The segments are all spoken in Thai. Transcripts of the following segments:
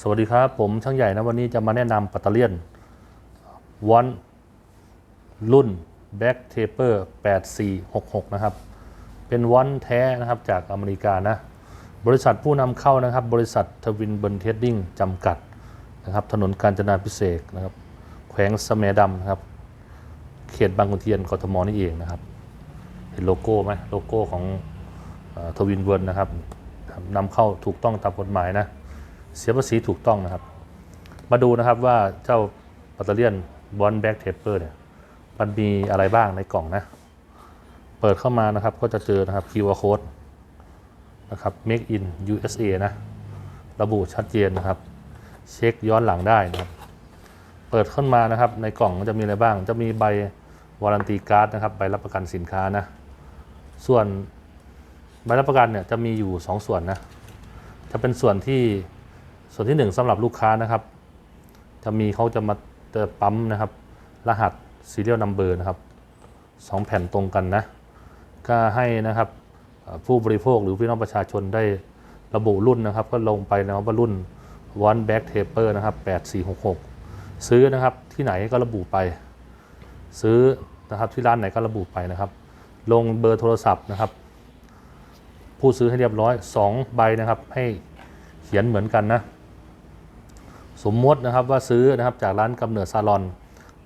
สวัสดีครับผมช่างใหญ่นะวันนี้จะมาแนะนำปัตเตอร์เลียนวันรุ่น Back Taper 8466 นะครับ เป็นวันแท้นะครับจากอเมริกานะ บริษัทผู้นำเข้านะครับ บริษัททวินเบิร์นเทดดิ้งจำกัดนะครับ ถนนกาญจนาพิเศษนะครับ แขวงสมดำนะครับ เขตบางขุนเทียนกทมนี่เองนะครับ เห็นโลโก้ไหมโลโก้ของทวินเวิร์นนะครับนำเข้าถูกต้องตามกฎหมายนะ เสียภาษีถูกต้องนะครับ มาดูนะครับว่าเจ้าปัตเตอร์เลียนบอลแบ็กเทปเปอร์เนี่ยมันมีอะไรบ้างในกล่องนะ เปิดเข้ามานะครับก็จะเจอนะครับ QR code นะครับ make in USA นะ ระบุชัดเจนนะครับ เช็คย้อนหลังได้นะครับ เปิดขึ้นมานะครับ ในกล่องจะมีอะไรบ้าง จะมีใบวารันตีการ์ดนะครับ ใบรับประกันสินค้านะ ส่วนใบรับประกันเนี่ยจะมีอยู่ 2 ส่วนนะ จะเป็นส่วนที่ ส่วนที่ 1สำหรับลูกค้านะครับ จะมีเขาจะมาเติมปั๊มนะครับ รหัส serial number นะครับสองแผ่นตรงกันนะ ก็ให้นะครับผู้บริโภคหรือพี่น้องประชาชนได้ระบุรุ่นนะครับ ก็ลงไปนะครับว่ารุ่น one back taper นะครับ 8466 ซื้อนะครับที่ไหนก็ระบุไป ซื้อนะครับที่ร้านไหนก็ระบุไปนะครับ ลงเบอร์โทรศัพท์นะครับ ผู้ซื้อให้เรียบร้อย 2 ใบนะครับให้เขียนเหมือนกันนะ สมมตินะครับว่าซื้อนะครับจากร้านกำเนิดซาลอน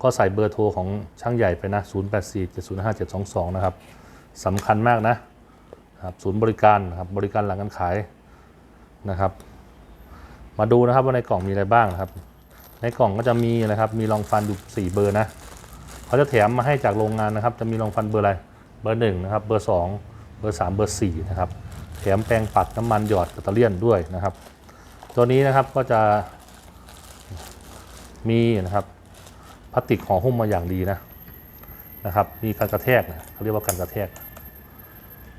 ก็ใส่เบอร์โทรของช่างใหญ่ไปนะ 0847055722 นะครับสำคัญมากนะครับศูนย์บริการนะครับบริการหลังการขายนะครับ มาดูนะครับว่าในกล่องมีอะไรบ้างนะครับ ในกล่องก็จะมีนะครับมีรองฟันอยู่ 4 เบอร์นะเขาจะแถมมาให้จากโรงงานนะครับ จะมีรองฟันเบอร์อะไรเบอร์1นะครับเบอร์ 2 เบอร์ 3 เบอร์4นะครับแถมแปรงปัดน้ำมันหยอดแบตเตอรี่ยนด้วยนะครับ ตัวนี้นะครับก็จะ มีนะครับพลาสติกห่อหุ้มมาอย่างดีนะนะครับ มีการกระแทกนะเขาเรียกว่าการกระแทก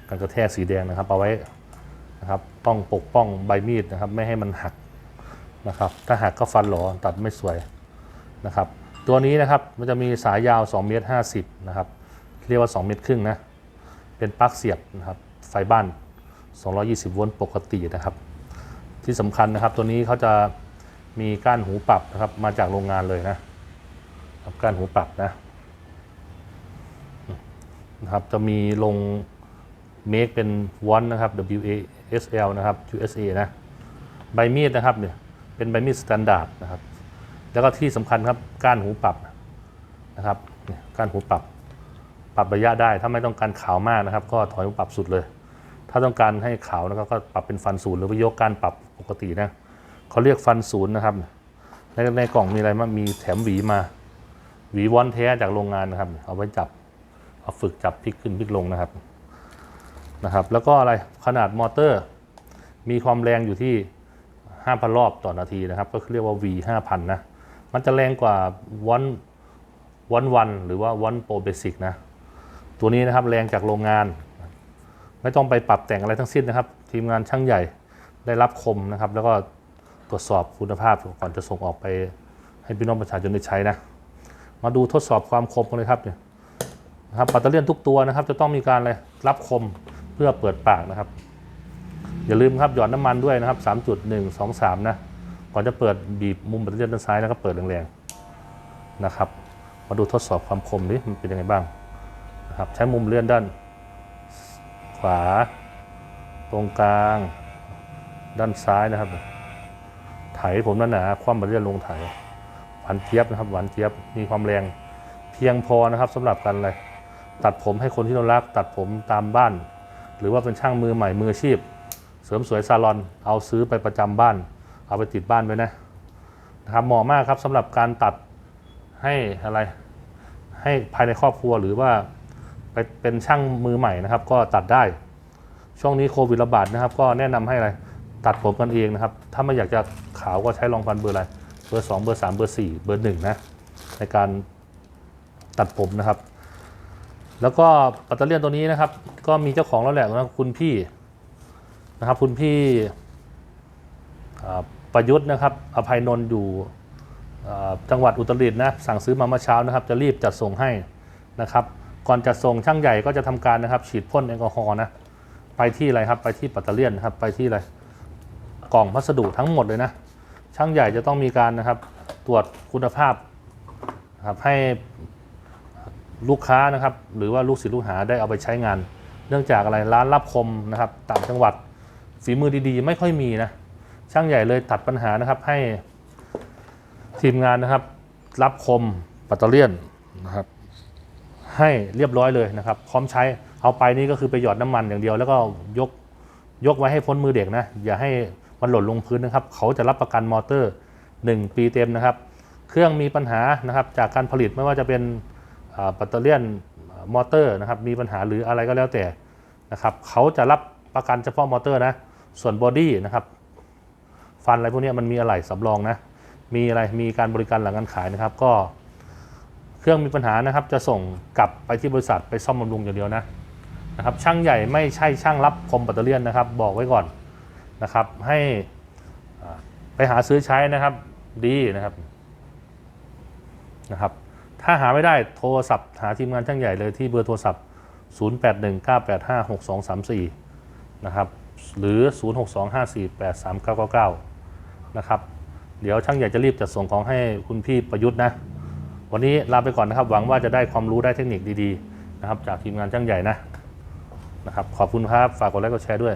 การกระแทกสีแดงนะครับเอาไว้นะครับป้องปกป้องใบมีดนะครับ ไม่ให้มันหักนะครับ ถ้าหักก็ฟันหลอตัดไม่สวยนะครับ ตัวนี้นะครับมันจะมีสายยาว2เมตร50นะครับเรียกว่า 2 เมตรครึ่งนะเป็นปลั๊กเสียบนะครับไฟบ้าน 220 โวลต์ปกตินะครับ ที่สำคัญนะครับตัวนี้เขาจะ มีก้านหูปรับนะครับ มาจากโรงงานเลยนะครับก้านหูปรับนะนะครับจะมีลงเมคเป็นวอนนะครับ W A S L นะครับ USA นะใบมีดนะครับเนี่ยเป็นใบมีดสแตนดาร์ดนะครับ แล้วก็ที่สำคัญครับก้านหูปรับนะครับก้านหูปรับ ปรับระยะได้ถ้าไม่ต้องการขาวมากนะครับ ก็ถอยหูปรับสุดเลย ถ้าต้องการให้ขาวนะครับก็ปรับเป็นฟันศูนย์หรือว่ายกการปรับปกตินะ เขาเรียกฟันศูนย์นะครับในในกล่องมีอะไรมามีแถมหวีมา หวีวอนแท้จากโรงงานนะครับ เอาไว้จับเอาฝึกจับพลิกขึ้นพลิกลงนะครับนะครับ แล้วก็อะไรขนาดมอเตอร์ มีความแรงอยู่ที่ 5,000 รอบต่อนาทีนะครับ ก็เรียกว่า V 5,000นะมันจะแรงกว่าวันวันวันหรือว่าวันโปรเบสิกนะตัวนี้นะครับแรงจากโรงงาน ไม่ต้องไปปรับแต่งอะไรทั้งสิ้นนะครับ ทีมงานช่างใหญ่ได้รับคมนะครับ แล้วก็ ตรวจสอบคุณภาพก่อนจะส่งออกไป ให้พี่น้องประชาชนได้ใช้นะ มาดูทดสอบความคมกันเลยครับเนี่ยนะครับปัตเตอร์เลียนทุกตัวนะครับ จะต้องมีการอะไรรับคมเพื่อเปิดปากนะครับ อย่าลืมครับหยอดน้ำมันด้วยนะครับ 3.1 2 3 นะ ก่อนจะเปิดบีบมุมปัตเตอร์เลียนด้านซ้ายแล้วก็เปิดแรงๆนะครับ มาดูทดสอบความคมดิมันเป็นยังไงบ้างนะครับใช้มุมเลื่อนด้าน ขวา ตรงกลาง ด้านซ้ายนะครับ ไถผมนั่นหนาคว่ำมาเรื่อยลงไถหวานเจี๊ยบนะครับ หวานเจี๊ยบมีความแรง เพียงพอนะครับสำหรับการอะไรตัดผมให้คนที่เรารัก ตัดผมตามบ้าน หรือว่าเป็นช่างมือใหม่มืออาชีพ เสริมสวยซาลอน เอาซื้อไปประจำบ้าน เอาไปติดบ้านไว้นะนะครับเหมาะมากครับสำหรับการตัดให้อะไร ให้ภายในครอบครัวหรือว่าไปเป็นช่างมือใหม่นะครับ ก็ตัดได้ ช่วงนี้โควิดระบาดนะครับ ก็แนะนำให้อะไร ตัดผมกันเองนะครับ ถ้าไม่อยากจะขาวก็ใช้รองฟันเบอร์อะไร เบอร์ 2 เบอร์ 3 เบอร์ 4 เบอร์ 1 นะ ในการตัดผมนะครับ แล้วก็ปัตเตอร์เลียนตัวนี้นะครับ ก็มีเจ้าของแล้วแหละนะคุณพี่นะครับ คุณพี่ประยุทธ์นะครับ อภัยนนท์อยู่จังหวัดอุตรดิตถ์นะ สั่งซื้อมาเมื่อเช้านะครับ จะรีบจัดส่งให้นะครับ ก่อนจะส่งช่างใหญ่ก็จะทำการนะครับ ฉีดพ่นแอลกอฮอล์นะ ไปที่อะไรครับ ไปที่ปัตเตอร์เลียนครับ ไปที่อะไร กล่องพัสดุทั้งหมดเลยนะ ช่างใหญ่จะต้องมีการนะครับตรวจคุณภาพนะครับให้ลูกค้านะครับ หรือว่าลูกศิษย์ลูกหาได้เอาไปใช้งาน เนื่องจากอะไรร้านรับคมนะครับต่างจังหวัดฝีมือดีๆ ไม่ค่อยมีนะช่างใหญ่เลยตัดปัญหานะครับให้ทีมงานนะครับ รับคมปัตเตอร์เลียนนะครับ ให้เรียบร้อยเลยนะครับ พร้อมใช้เอาไปนี่ก็คือไปหยอดน้ำมันอย่างเดียว แล้วก็ยกยกไว้ให้พ้นมือเด็กนะ อย่าให้ มันหล่นลงพื้นนะครับ เขาจะรับประกันมอเตอร์ 1 ปีเต็มนะครับ เครื่องมีปัญหานะครับจากการผลิตไม่ว่าจะเป็นอ่าปัตเตอร์เลียนมอเตอร์นะครับมีปัญหาหรืออะไรก็แล้วแต่นะครับเขาจะรับประกันเฉพาะมอเตอร์นะส่วนบอดี้นะครับฟันอะไรพวกนี้มันมีอะไหล่สำรองนะมีอะไรมีการบริการหลังการขายนะครับ ก็ เครื่องมีปัญหานะครับ จะส่งกลับไปที่บริษัทไปซ่อมบำรุงอย่างเดียวนะนะครับช่างใหญ่ไม่ใช่ช่างรับคมแบตเตอรี่นะครับ บอกไว้ก่อน นะครับ ให้ไปหาซื้อใช้นะครับดีนะครับนะครับ ถ้าหาไม่ได้โทรศัพท์หาทีมงานช่างใหญ่เลยที่เบอร์โทรศัพท์ 0819856234 นะครับ หรือ 0625483999 นะครับ เดี๋ยวช่างใหญ่จะรีบจัดส่งของให้คุณพี่ประยุทธ์นะ วันนี้ลาไปก่อนนะครับ หวังว่าจะได้ความรู้ได้เทคนิคดีๆ นะครับ จากทีมงานช่างใหญ่นะนะครับ ขอบคุณครับ ฝากกดไลค์กดแชร์ด้วย